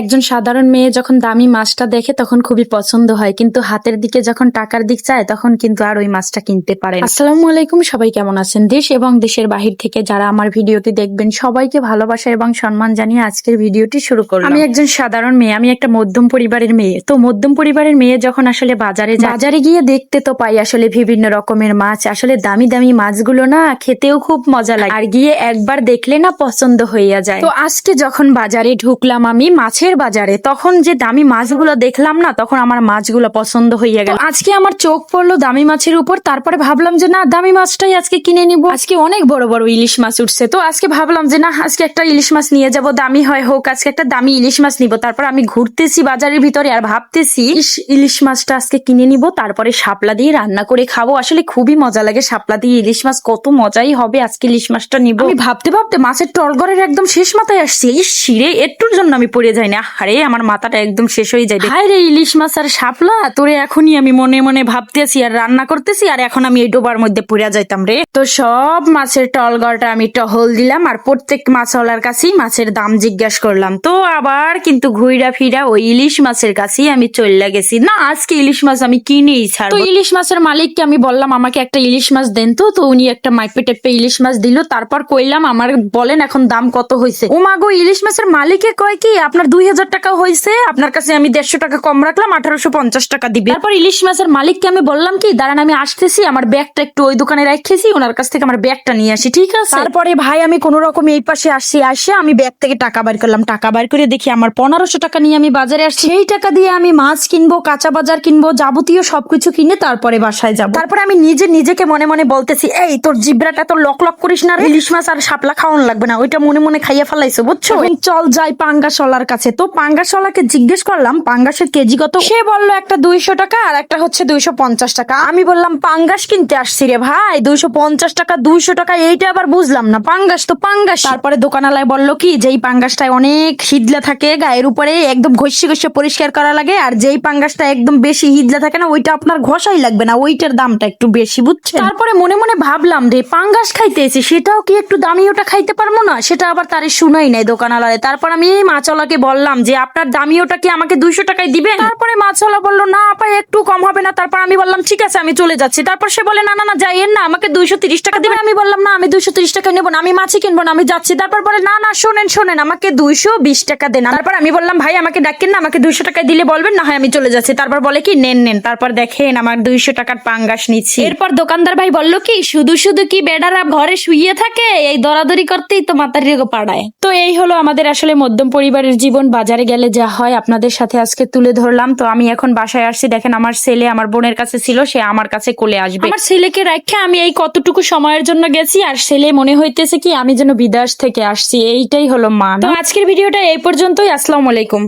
একজন সাধারণ মেয়ে যখন দামি মাছটা দেখে তখন খুবই পছন্দ হয়, কিন্তু হাতের দিকে যখন টাকার দিক চায় তখন কিন্তু আর ওই মাছটা কিনতে পারে। আসসালামু আলাইকুম, সবাই কেমন আছেন? দেশ এবং দেশের বাহির থেকে যারা আমার ভিডিওটি দেখবেন, সবাইকে ভালোবাসা এবং সম্মান জানিয়ে আজকের ভিডিওটি শুরু করলাম। আমি একজন সাধারণ মেয়ে, আমি একটা মধ্যম পরিবারের মেয়ে। তো মধ্যম পরিবারের মেয়ে যখন আসলে বাজারে বাজারে গিয়ে দেখতে তো পাই আসলে বিভিন্ন রকমের মাছ, আসলে দামি দামি মাছগুলো না খেতেও খুব মজা লাগে। আর গিয়ে একবার দেখলে না পছন্দ হইয়া যায়। তো আজকে যখন বাজারে ঢুকলাম আমি, মাছের বাজারে, তখন যে দামি মাছগুলো দেখলাম না, তখন আমার মাছগুলো পছন্দ হইয়া গেল। আজকে আমার চোখ পড়ল দামি মাছের উপর, তারপরে ভাবলাম যে, না, দামি মাছটাই আজকে কিনে নিব। আজকে অনেক বড় বড় ইলিশ মাছ উঠছে। তো আজকে ভাবলাম যে, না, আজকে একটা ইলিশ মাছ নিয়ে যাব, দামি হয় হোক, আজকে একটা দামি ইলিশ মাছ নিব। তারপর আমি ঘুরতেছি বাজারের ভিতরে আর ভাবতেছি ইলিশ মাছটা আজকে কিনে নিব, তারপরে শাপলা দিয়ে রান্না করে খাব। আসলে খুবই মজা লাগে শাপলা দিয়ে ইলিশ মাছ, কত মজাই হবে আজকে ইলিশ মাছটা নিব। আমি ভাবতে ভাবতে মাছের টলগরের একদম শেষ মাথায় আসছে। এই শিরে একটুর জন্য আমি পড়ে যাই না। আরে আমার মাথাটা একদম শেষ হয়ে যায় হায় রে ইলিশ মাছ আর শাপলা তোরে এখনই আমি মনে মনে ভাবতেছি আর রান্না করতেছি আর এখন আমি এই ডোবার মধ্যে পড়ে যাইতাম রে। তো সব মাছের টলগরটা আমি টহল দিলাম আর প্রত্যেক মাছওয়ালার কাছেই মাছের দাম জিজ্ঞাসা করলাম। তো আবার কিন্তু ঘুইরা ফিরা ওই ইলিশ মাছের কাছেই আমি চলে গেছি। না আজকে ইলিশ মাছ আমি কিনেই ছাড়বো। তো ইলিশ মাছের মালিককে আমি বললাম আমাকে একটা ইলিশ মাছ দেন তো। তো উনি একটা মাইপে টেপে ইলিশ মাছ দিল। তারপর কইলাম আমার বলেন এখন দাম কত হয়েছে ও মাগো ইলিশ মাছের মালিকে কয় কি আপনার দুই হাজার টাকা হয়েছে আপনার কাছে আমি দেড়শো টাকা কম রাখলাম আঠারোশো পঞ্চাশ টাকা দিবে। তারপর ইলিশ মাছের মালিককে আমি বললাম কি দাঁড়ান আমি আসতেছি আমার ব্যাগটা একটু ওই দোকানে রেখেছি ওনার কাছ থেকে আমার ব্যাগটা নিয়ে আসি ঠিক আছে? তারপরে ভাই আমি কোন রকম এই পাশে আসছি আসে আমি ব্যাগ থেকে টাকা বের করলাম টাকা বের করে দেখি আমার পনেরোশো টাকা নিয়ে আমি বাজারে আসছি সেই টাকা দিয়ে আমি মাছ কিনবো কাঁচা বাজার কিনবো যাবতীয় সবকিছু কিনে তারপরে বাসায় যাব। তারপরে আমি নিজে নিজেকে মনে মনে বলতেছি এই তোর জিব্রাটা তো লক লক করিস না। ইলিশ মাছ আর শাপলা খাওয়ান লাগবে না ওইটা মনে মনে খাইয়া ফেলাইছো বুঝছ? চল যাই পাঙ্গাসলার কাছে তো পাঙ্গাসলাকে জিজ্ঞেস করলাম, পাঙ্গাসের কেজি কত? সে বলল একটা দুইশো টাকা আর একটা হচ্ছে দুইশো পঞ্চাশ টাকা। আমি বললাম, পাঙ্গাস কিনতে আসছি রে ভাই, দুইশো পঞ্চাশ টাকা, দুইশো টাকা, এইটা আবার বুঝলাম না। পাঙ্গাস তো পাঙ্গাস তারপরে দোকানালায় বলল কি, যেই পাঙ্গাসটায় অনেক হিদলা থাকে, গায়ের উপরে একদম ঘষে ঘষে পরিষ্কার করা লাগে, আর যেই পাঙ্গাসটা একদম বেশি হিদলা থাকে না, ওইটা আপনার ঘষাই লাগবে না, ওইটার দামটা একটু বেশি, বুঝছেন? তারপরে মনে মনে ভাবলাম, রে, পাঙ্গাস খাইতে এসে সেটাও কি একটু দামি ওটা খাইতে পারব না? সেটা আবার তারে শুনাই নাই দোকানালায় তারপর আমি এই মাছওয়ালাকে বললাম যে, আপনার দামি ওটা কি আমাকে দুইশো টাকায় দিবেন? তারপরে মাছওয়ালা বলল, না আপা, একটু কম হবে না। তারপর আমি বললাম, ঠিক আছে, আমি চলে যাচ্ছি। তারপর সে বলে, না না না, যাইয়েন না, আমাকে দুইশো তিরিশ টাকা দিবেন। আমি বললাম, না, আমি দুইশো তিরিশ টাকা নেব না, আমি মাছই কিনবো না, আমি যাচ্ছি। তারপর বলে, না না, শোনেন শোনেন, আমাকে দুইশো বিশ টাকা দেন। তারপর আমি বললাম, ভাই, আমাকে ডাকেন না, আমাকে দুইশো টাকায় দিলে বলবেন, না হয় আমি চলে যাচ্ছি। তারপর বলে কি, নেন নেন। তারপর দেখেন, আমার দুইশো টাকার পাঙ্গাস নিচ্ছি। এরপর দোকানদার ভাই বলল কি, শুধু শুধু কি বেডারা ঘরে শুয়ে থাকে? এই দরাদরি করতেই তো মাতার পাড়ায়। তো এই হলো আমাদের আসলে মধ্যম পরিবারের জীবন বাজারে গেলে যা হয় আপনাদের সাথে আজকে তুলে ধরলাম। তো আমি এখন বাসায় আসছি। দেখেন আমার ছেলে আমার বোনের কাছে ছিল সে আমার কাছে কোলে আসবে। আমার ছেলেকে রেখে আমি এই কতটুকু সময়ের জন্য গেছি আর ছেলে মনে হইতেছে কি আমি যেন বিদেশ থেকে আসছি এইটাই হলো মা তো আজকের ভিডিওটা এই পর্যন্তই। আসসালামু আলাইকুম।